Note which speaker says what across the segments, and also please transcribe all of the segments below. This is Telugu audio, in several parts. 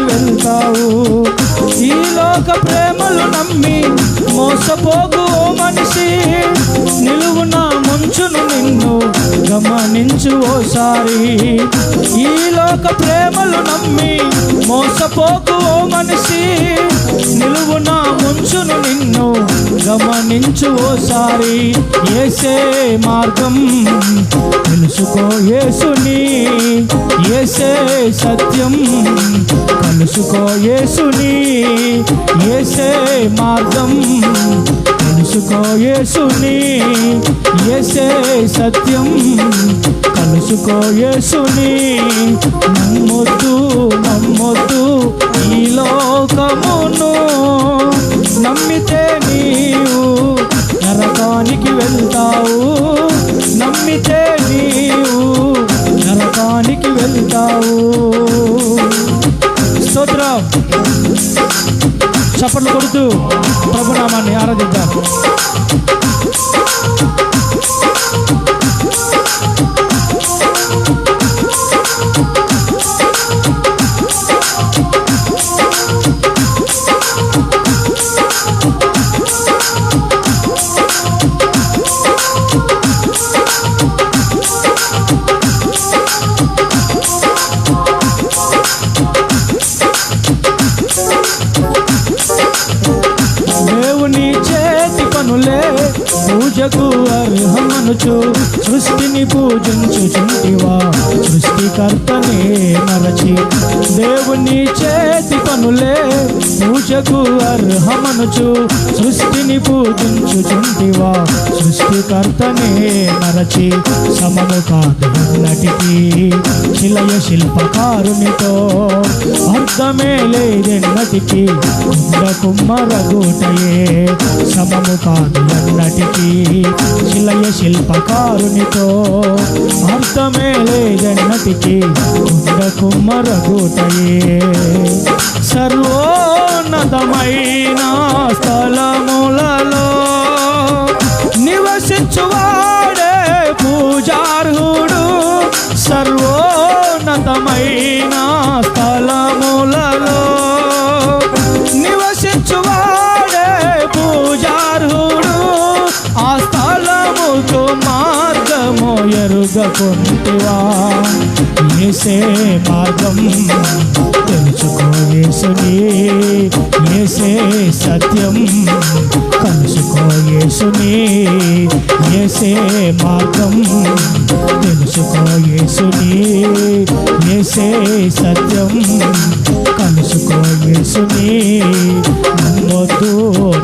Speaker 1: నరకానికి వెళ్తావు. ఈ లోక ప్రేమలు నమ్మి మోసపోగు మనిషి. నిలువున నిన్ను గమనించు ఓసారి. ఈ లోక ప్రేమలు నమ్మి మోసపోకు ఓ మనిషి. నిలువున ముంచును నిన్ను గమనించు ఓసారి. ఏసే మార్గం తెలుసుకో యేసుని. ఏసే సత్యం కలుసుకో యేసుని. ఏసే మార్గం కలుసుకో యేసుని. ఏసే సత్యం. కలుసుకో యేసుని. నమ్మొద్దు నమ్మొద్దు ఈ లోకమును. నమ్మితే నీవు నరకానికి వెళ్తావు. నమ్మితే నీవు నరకానికి వెళ్తావు. స్తోత్రం. చప్పట్లు కొడుతూ ప్రభునామాన్ని ఆరాధిద్దాం దేవుని పూజించుచుంటివా సృష్టికర్తనే మరచి దేవుని చేతి పనులే పూజకు అర్హమనుచు సృష్టిని పూజించుచుంటివా? సృష్టికర్తనే మరచి సమము కాదు నటికి శిలయ శిల్పకారునితో అర్థమే లేదెన్నటికి కుండ కుమ్మరగూటయే సమము కాదు అన్నటికి శిలయ శిల్పకారునితో అర్థమే లేదన్నటికి కుండ కుమ్మరగూటయే సర్వోన్నతమైన స్థలములలో నివసించువాడే పూజార్హుడు. సర్వోన్నతమైన స్థలములలో నివసించువాడే పూజార్హుడు. ఆ స్థలముకు మార్గము ఎరుగకుంటివా ఏసే మార్గం తెలుసుకోయేసుని ఏసే సత్యం కలుసుకోయేసుని ఏసే మార్గం తెలుసుకోయేసుని ఏసే సత్యం కలుసుకోయేసుని. నమ్మొద్దు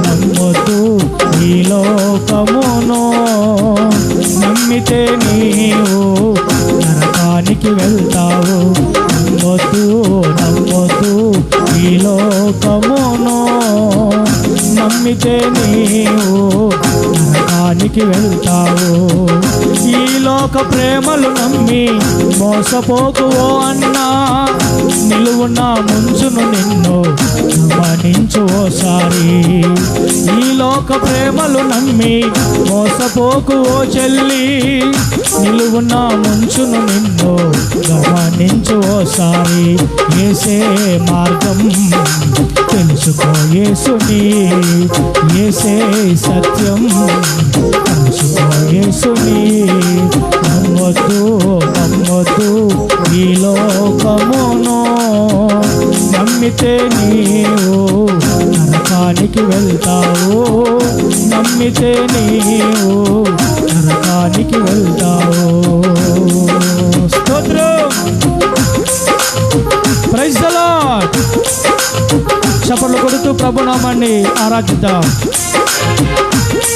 Speaker 1: నమ్మొద్దు ఈ లోకమును నమ్మితే నీవు పైకి వెళ్తావు. నమ్మొద్దు నమ్మొద్దు ఈ లోకమును నమ్మితే నీవు నరకానికి వెళ్తావు. ఈ లోక ప్రేమలు నమ్మి మోసపోకువో అన్నా నిలువున్న ముంచును నిన్ను గమనించు ఓసారి. ఈ లోక ప్రేమలు నమ్మి మోసపోకు ఓ చెల్లి నిలువున్న ముంచును నిన్ను గమనించు ఓసారి. ఏసే మార్గం తెలుసుకో ఏసుని ఏసే సత్యం యేసుని నమ్మొద్దు నమ్మొద్దు ఈ లోకమును నమ్మితే నీవు నరకానికి వెళ్తావు నమ్మితే నీవు నరకానికి వెళ్తావు. నామాన్ని ఆరాధిద్దాం.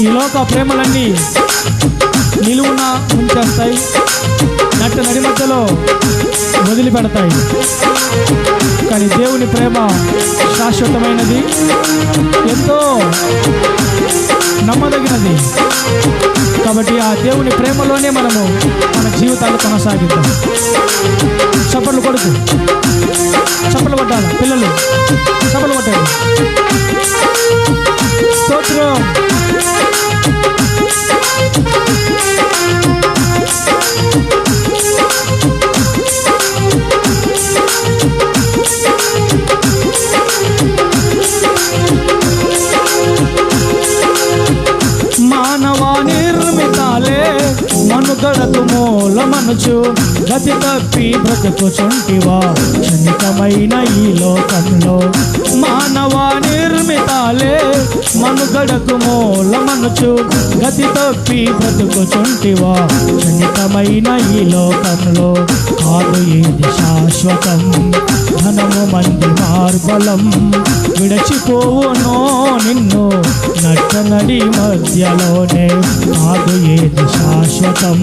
Speaker 1: ఈ లోక ప్రేమలన్నీ నిలువున ఉంచేస్తాయి. నట్ట నడి మధ్యలో వదిలిపెడతాయి. కానీ దేవుని ప్రేమ శాశ్వతమైనది. ఎంతో నమ్మదగినది. కాబట్టి ఆ దేవుని ప్రేమలోనే మనము మన జీవితాలు కొనసాగిద్దాం. చప్పట్లు కొడుకు. చప్పట్లు కొట్టాలి? పిల్లలు. చప్పట్లు కొట్టాలి స్తోత్రం. మూలమనుచు గతి తప్పి బ్రతుకుచుంటివా క్షణికమైన ఈ లోకంలో మానవ నిర్మితాలే మనుగడకు మూలమనుచు గతి తప్పి బ్రతుకుచుంటివా క్షణికమైన ఈ లోకంలో కాదు ఏది శాశ్వతం? ధనము మంది మార్బలం విడచిపోవునో నిన్ను నట్టనడి మధ్యలోనే కాదు ఏది శాశ్వతం?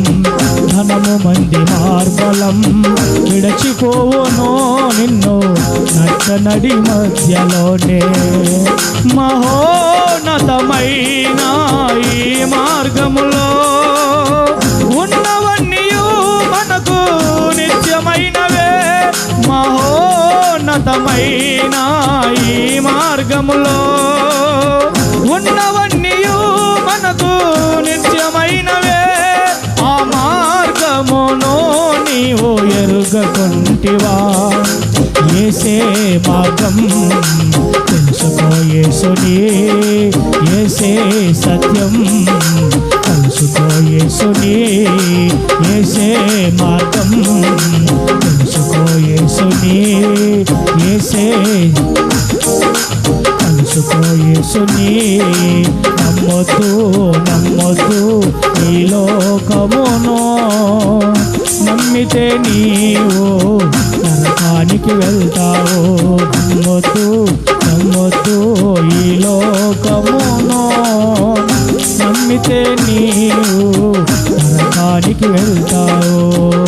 Speaker 1: ధనము మంది మార్బలం బలం విడచిపోవునో నిన్ను నడి మధ్యలోనే. మహోన్నతమైన ఈ మార్గములో ఉన్నవన్నీ మనకు నిత్యమైనవే. మహోన్నతమైన ఈ మార్గములో ఎరుగకుంటివా ఏసే మార్గం తెలుసుకో యేసుని. ఏసే సత్యం తెలుసుకో యేసుని. ఏసే మార్గం తెలుసుకో యేసుని. ఏసే తెలుసుకో యేసుని నమ్మొద్దు నమ్మొద్దు ఈ లోకమును. నమ్మితే నీవు నరకానికి వెళ్తావు. నమ్మొద్దు నమ్మొద్దు ఈ లోకమును. నమ్మితే నీవు నరకానికి వెళ్తావు.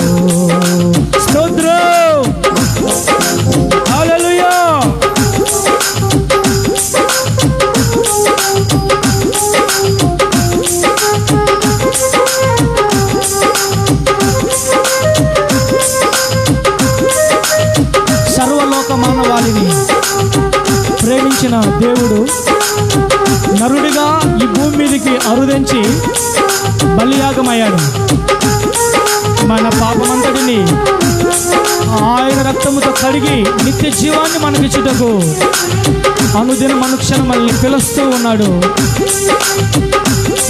Speaker 1: బలియాగమయ్యాడు మన పాపమంతటిని ఆయన రక్తముతో కడిగి నిత్య జీవాన్ని మనకిచ్చుటకు అనుదిన మనుక్షణ మనల్ని పిలుస్తూ ఉన్నాడు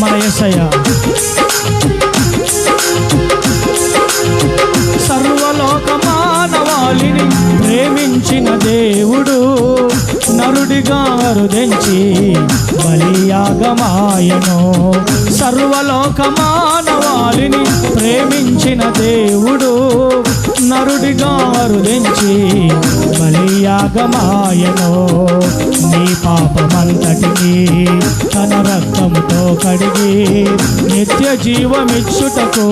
Speaker 1: మన యేసయ్య. సర్వలోకము మానవాళిని ప్రేమించిన దేవుడు నరుడిగా అరుదించి బలియాగమాయను. సర్వలోక మానవాళిని ప్రేమించిన దేవుడు నరుడిగా అరుదించి బలియాగమాయను. నీ పాపమంతటిని తన రక్తంతో కడిగి నిత్య జీవమిచ్చుటకు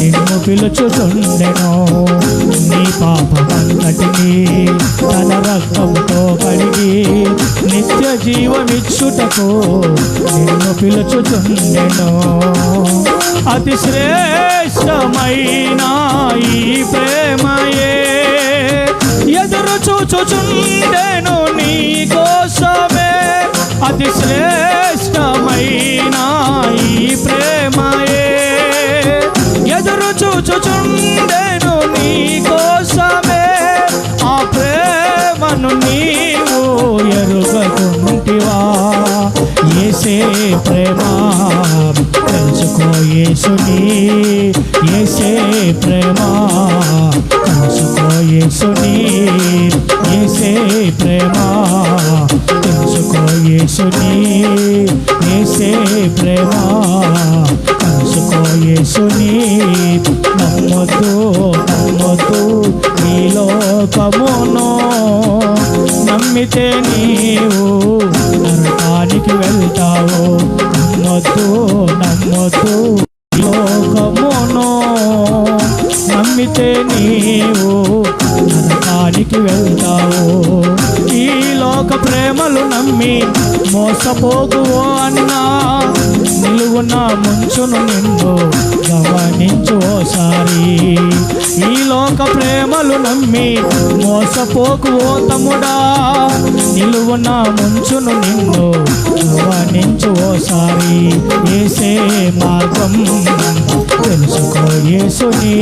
Speaker 1: నిన్ను పిలుచుతుండెను నీ పాపమంతటిని తన రక్తంతో కడిగి నిత్య జీవమిచ్చుటకు నిన్ను పిలుచుచుండెను. అతి శ్రేష్టమైన ఏసే ప్రేమ తెలుసుకో యేసుని. ఏసే ప్రేమ తెలుసుకో యేసుని. ఏసే ప్రేమ తెలుసుకో యేసుని. ఏసే ప్రేమ తెలుసుకో యేసుని. నమ్మదు నమ్మదు ఈ లోకమును. నమ్మితే నీవు వెళ్తావు? నమ్మొద్దు నమ్మొద్దు. లోకమును నమ్మితే నీవు నరకానికి వెళ్తావు. లోక ప్రేమలు నమ్మి మోసపోకువో అన్నా నిలువున ముంచును నిన్ను గమనించు ఓసారి. ఈ లోక ప్రేమలు నమ్మి మోసపోకు తముడా తమ్ముడా నిలువున ముంచును నిన్ను గమనించు ఓసారి. ఏసే మార్గం తెలుసుకో ఏసుని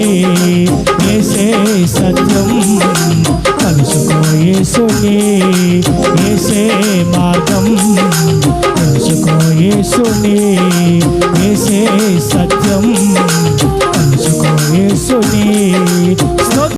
Speaker 1: ఏసే సత్యం కలుసుకో యేసుని ఏసే మార్గం. తెలుసుకో యేసుని ఏసే సత్యం. కలుసుకో యేసుని